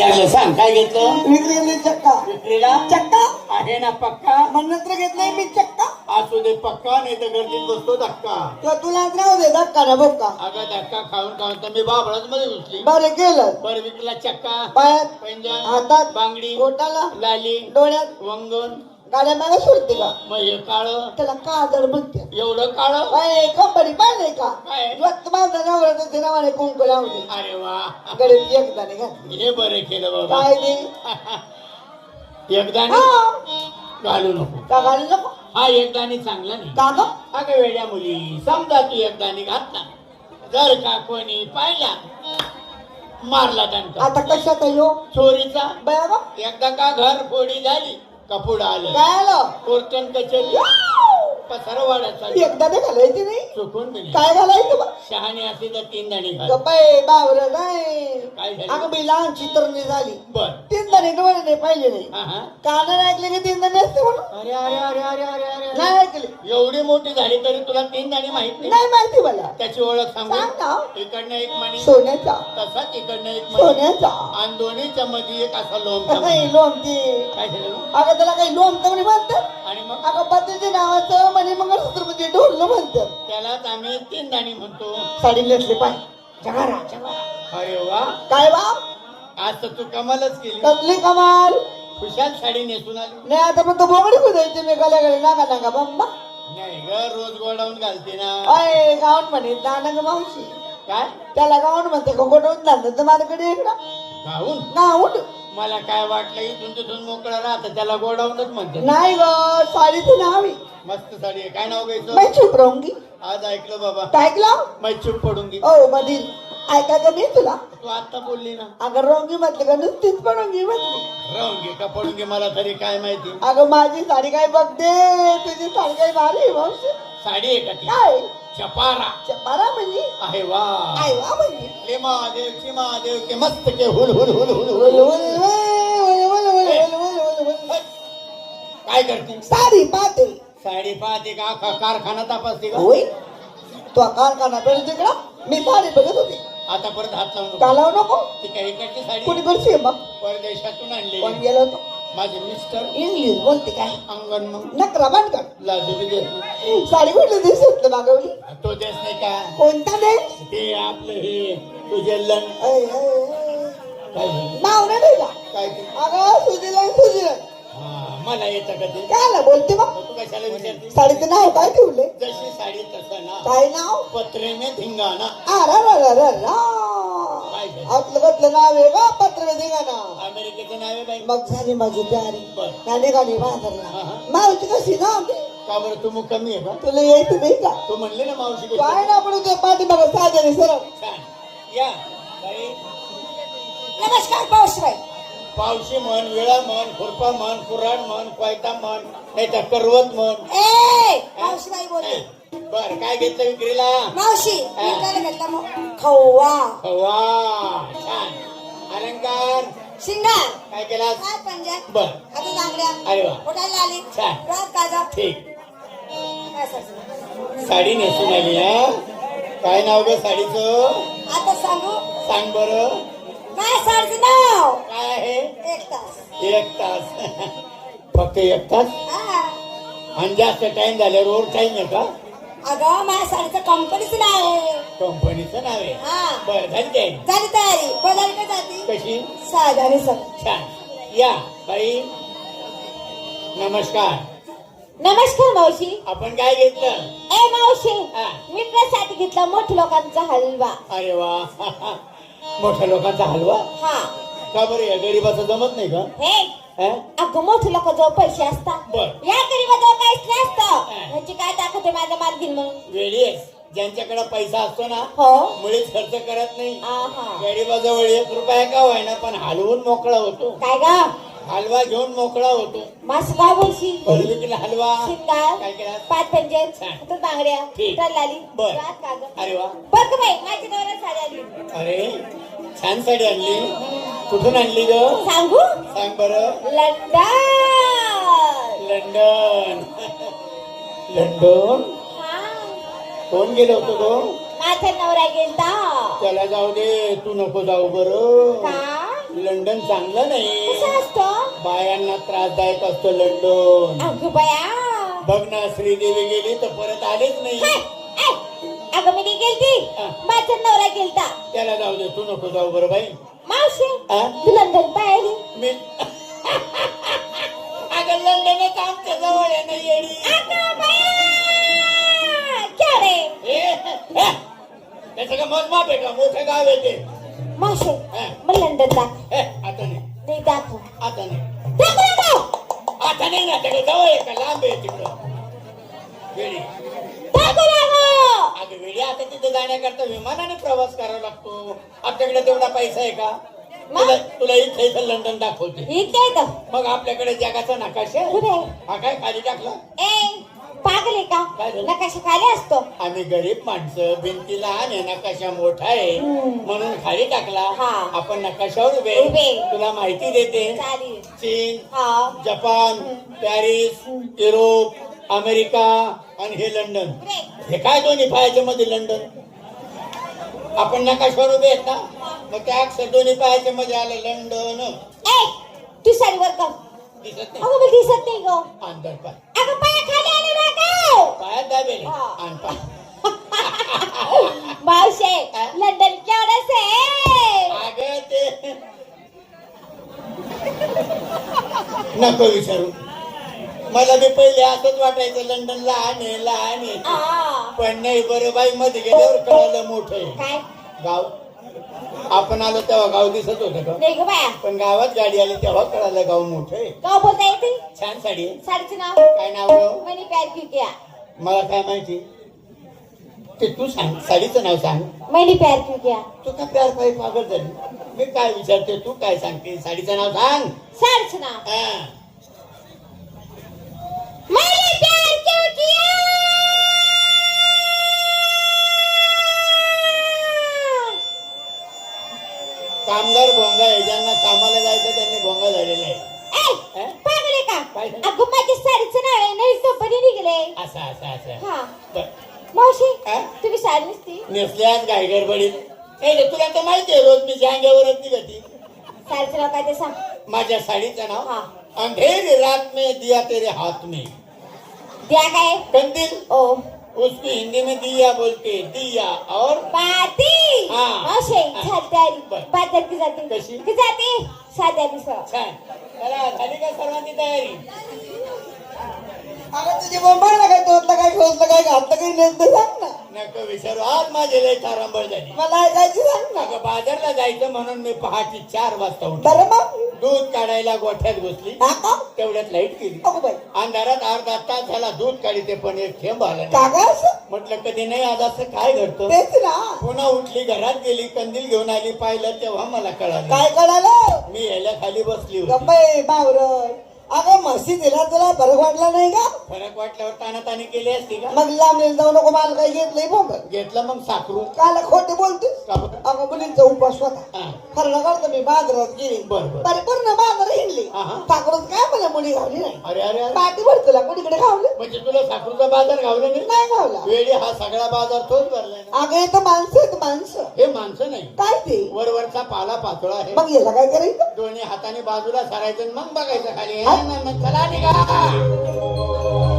सांग काय घेतलं चक्का. विक्रीला चक्का? आहे ना पक्का? म्हणून तर घेतलाय मी चक्का. असू दे पक्का नाही तर गर्दीत बसतो धक्का. तर तुला राहू दे धक्का ना बक्का. अगं धक्का खाऊन खाऊन तर मी बाबळच मध्ये घुसली. बरं केलं. बर विकला चक्का पायात पैंजण हातात बांगडी पोटाला लाली डोळ्यात. वंगण गाड्या मागे सोडते का? मग हे काळ? त्याला काजळ म्हणते. एवढं काळ? अय कंपनी पाहिजे का? काय? स्वतः माझा नवरा तर नावाने कुंकू लावते अरे वा. गडीत एकदा नाही घातली हे बरं केलं बाबा. काय दे एकदा हा. घालू नको. का घालू नको? हा एकदानी चांगला नाही. का ग? अगं वेड्या मुली समजा तू एकदानी घातला. जर का कोणी पाहिला मारला दणका आता कशात येऊ चोरीचा. बया बा एकदा का घर फोडी झाली? कपूड आलं. काय आलं? कोर्टन कचेरी पसार वाढायचा एकदा नाही घालायची नाही. चुकून काय घालायचं बा? शहाणी असली तर तीन दाणी घाल. गप्पाय बावर नाही. काय झालं? अगं मी लहान चित्रणी झाली. बर. तीन दाणे डोळे नाही पाहिले नाही. हा हा. कानाने ऐकले की तीन दाणे असते म्हणून? अरे अरे अरे अरे अरे अरे. अरे नाही ऐकले. एवढी मोठी झाली तरी तुला तीन दाणी माहीत नाही? नाही माहिती मला. त्याची ओळख सांगू? सांग ना. इकडनं एक मणी सोन्याचा. तसाच इकडनं एक मणी सोन्याचा. आणि दोन्हीच्या मध्ये एक असा लोम काही लोमती काय झालं? अगं त्याला काही लोमतं म्हणे म्हणतात? आणि मग? अगं पतीच्या नावाचं म्हणे मंगळसूत्र म्हणजे ढोललं म्हणतात. त्यालाच आम्ही तीन दाणी म्हणतो. साडी नेसली पाय. जगारा जगारा अरे वा. काय बाप आज तर तू कमालच केली. कसली कमाल? खुशाल साडी नेसून आली. नाही आता मग तो बोगडी कुदायची मी गल्या गले नागा नागा बंबा. नाही ग रोज गोडाऊन घालते ना. अय गाऊन म्हणे नानक मावशी. काय? त्याला गाऊन म्हणते गोडवून जाणं तर माझ्याकडे इकडं गाऊन? गाऊन मला काय वाटलं इथून तिथून मोकळं राहतं त्याला गोडाऊनच म्हणते नाही ग साडीचं नाव आहे मस्त साडी आहे. काय नाव घ्यायचं मैं चुप राहूंगी. आज ऐकलं बाबा. काय ऐकलं? मै चूप पडून गी ओ मधील ऐका का मी तुला. तू आता बोलली ना. अगं रोंगी म्हटली का नुसतीच पडोंगी म्हटली. राहून घे का पडून घे मला तरी काय माहिती? अगं माझी साडी काय बघते तुझी साडी काय भारी आहे, मावशी. साडी आहे का ती? काय? चपारा. चपारा म्हणजे? आहे वा. आहे वा म्हणजे? हे महादेव की महादेव के मस्त के हुल हुल हुल हुल हुल. काय करते? साडी पाहते. साडी पाहते का? कारखाना तपासते का? होय. तो कारखाना पण तिकडा. मी साडी बघत होती. आता परत हात लावून का नको? ती काय इकडची साडी? कोणी करशील मग परदेशातून आणली पण गेलो होतो? माझे मिस्टर इंग्लिश बोलते काय? अंगण मग. नकरा बांधकर लाजू बी देत नाही. साडी कुठली दिसत मागवली तो देश नाही का? कोणता देश? ते आपलं हे तुझे लन ऐ. काय झालं? नाव नाही का? काय ते? अगं सुजीला सुजीला हा, मला येतं का ते? काय आलं बोलते मग? तू कशाला विचारते? साडीचं नाव काय ठेवले जशी साडी तसं ना. काय नाव? पत्रे में धिंगाणा. आ, आपलं नाव आहे का पत्र दिगा ना अमेरिकेचं नाव आहे बाई. मग झाली माझी तयारी. बर. गाणी गाणी हा, बाजारला. मावशी कशी ना का बरं तू मग कमी आहे का? तुला यायचं नाही का? तू म्हणले ना मावशी? काय ना आपण ते पाठी बघा साधे सरळ. छान. या. बाई. नमस्कार पावसाई पावशी म्हण वेळा म्हण खुरपा म्हण कुऱ्हाड म्हण कोयता म्हण नाही तर करवत म्हण. ए मावशीबाई बोलते बर काय घेतलं विक्रीला? मावशी. मी काय घेतला मग. खवा. वा छान. अलंकार? शिंगार. काय केला? काय पंजा? बर. आता जांगड्या अरे वा. पोटाला आली. छान. रात काजा ठीक? साडी नेसून आली हा? काय नाव ग साडीचं? आता सांगू. सांग बर. काय साडीचं नाव? काय आहे? एक तास. एक तास. फक्त एक तास? हा. आणि जास्त टाइम झाल्यावर ओव्हर टाइम आहे का? अगं माझ्या साडीचं कंपनीचं नाव आहे. कंपनीचं नाव आहे? हा. बर झाली काय झाली तयारी. बदल का जाती? कशी? साधारी सग छान. या बाई. नमस्कार. नमस्कार मावशी. आपण काय घेतलं? ए मावशी हा. मित्रासाठी घेतला मोठ्या लोकांचा हलवा. अरे वा. मोठ्या लोकांचा हलवा? हा. का बरं या गरीबाचं जमत नाही का? हा? अगं मोठे लोक जवळ पैसे असतात. बर. या गरीबाजवळ काहीच नसतं. हा. ह्याची काय ताकद आहे माझ्या मार्गीन मग वेळी आहेस ज्यांच्याकडे पैसा असतो ना हो. मुळीच खर्च करत नाही. आहा. गरीबाजवळ एक रुपया का व्हायना पण हलवून मोकळा होतो. काय गा? हलवा घेऊन मोकळा होतो. मास काय बोलशी परविकला हलवा? काय केला? पाच छान. हातात बांगड्या ठीक. लाली. बर. रात कागद अरे वा. बघ बाई माझी नवरा साडी आली अरे छान साडी आणली. कुठून आणली ग? सांगू? सांग बरं. लंडन. लंडन. लंडन? हा. कोण गेलो होतो तो माझा नवरा गेलता. त्याला जाऊ दे तू नको जाऊ बरं. लंडन चांगलं नाही. बायांना त्रासदायक असतो लंडन. अगं बया. बघ ना श्रीदेवी गेली तर परत आलेच नाही. अगं मी गेलती. माझा नवरा गेलता. त्याला जाऊ दे तू नको जाऊ बरं बाई. मावशी? तू लंडन पाहिली? मी अगं लंडनच आमच्या जवळ आहे ना येडी. त्याचं का मोजमाप आहे का? मोठं गाव आहे ते. मावशी हा. मग लंडन दाख ए, आता नाही. नाही दाखव आता नाही. दाखव दाखव आता नाही ना त्याकडे जवळ आहे का? लांब आहे तिकडं. दाखव अगं वेळी आता तिथे जाण्याकरता विमानाने प्रवास करावा लागतो. आपल्याकडे तेवढा पैसा आहे का? मग? तुला तुला इथे इथं लंडन दाखवते. ही काय तर मग आपल्याकडे जगाचा नकाशा आहे. हा काय खाली टाकला? ए पागल आहे का? काय झालं? नकाशा खाली असतो. आम्ही गरीब माणसं भिंती लहान आहे नकाशा मोठा आहे. हम्म. म्हणून खाली टाकला. हा. आपण नकाशावर उभे उभे. तुला माहिती देते. चालेल. चीन हा. जपान पॅरिस युरोप अमेरिका आणि हे लंडन. हे काय दोन्ही पायाच्या मध्ये लंडन? आपण नकाशावर उभे आहेत ना मग त्या अक्षर दोन्ही पायाच्या मध्ये आलं लंडन. ए तू साडीवर कर. दिसत नाही. दिसत नाही गो. अंदर पाय अगं पाया खाली आले राखव पायात दाबेल. आणि पाय मावशे? लंडन केवढंच आहे. अगं ते नको विचारू. मला बी पहिले असंच वाटायचं लंडन लहान आहे लहान. आहे पण नाही बरं बाई मध्ये गेल्यावर कळालं मोठं आहे. गाव. आपण आलो तेव्हा गाव दिसत होतं का? नाही ग बाया. पण गावात गाडी आली तेव्हा कळालं गाव मोठं आहे. गाव बोलता येते छान साडी आहे. साडीचं नाव? काय नाव? मनी प्यार क्यों किया? मला काय माहिती? ते तू सांग साडीचं नाव सांग. मैंने प्यार क्यों किया? तू का प्यार पाय पागल झाली? मी काय विचारते तू काय सांगते? साडीचं नाव सांग. साडीचं नाव? हा. मैंने प्यार क्यों किया कामगार भोंगा आहे ज्यांना कामाला जायचं त्यांनी भोंगा झालेला आहे? पागल का? अगं माझ्या साडीचं नाव आहे नवीन कंपनी निघले असं असं असं. हा. बरं. मावशी हा? तुम्ही साडी नेसती? नेसल्यास गाय गडबडीत. ए रे, तुला तर माहिती आहे रोज मी जांग्यावरच निघती. साडीचं नाव काय ते सांग. माझ्या साडीचं नाव? हा. अंधेरी रात में दिया तेरे हाथ में। द्या काय कंदिल ओ। उसको हिंदी में दिया बोलते दिया और? पाती। हा. मावशी हा. झाली तयारी बरं. बाज़ार की जाते कशी? की जाते छान चला झाली का सर्वांची तयारी। अगं तुझी बोंबाडला काय तोतलं काय खोसलं काय घातलं काही नेसलं सांग ना नको विचारू. आज माझी लय तारांबळ झाली. मला ऐकायची सांग ना अगं बाजारला जायचं म्हणून मी पहाटे चार वाजता उठलो. बरं मग? दूध काढायला गोठ्यात घुसली. हा का? तेवढ्यात लाइट गेली. अगो बाई. अंधारात अर्धा तास झाला दूध काढते पण एक थेंब आला नाही. का गं असं? म्हटलं कधी नाही आज असं काय घडतं? तेच ना. पुन्हा उठली घरात गेली कंदील घेऊन आली पाहिलं तेव्हा मला कळालं. काय कळालं? मी यायला खाली बसली होती. बावर. अगं दिला तुला फरक वाटला नाही का? फरक वाटल्यावर तानातानी केली असती का? मग लांबलेलं जाऊ नको माल काय घेतलंय बोंबल. घेतलं मग साखरू. काल खोटे बरं? अगं मुलींचा उपास होता. हा. खरं करतो मी बाजारात गेली. बरं. परिपूर्ण बाजार हिंडली. हा, हा. ठाकूरच काय मला मुली घावली नाही? अरे अरे अरे. पाठी भर तुला कोणीकडे घावली? म्हणजे तुला साखरूचा बाजार घावला नाही? नाही घावला. वेळी हा सगळा बाजार तोच भरलाय ना. अगं इथं माणसं आहेत माणसं. हे माणसं नाही. काय ते? वरवरचा पाला पातोळा आहे. मग याला काय करायचं? दोन्ही हाताने बाजूला सरायचं मग बघायचं खाली. हे ना, मग चला निघा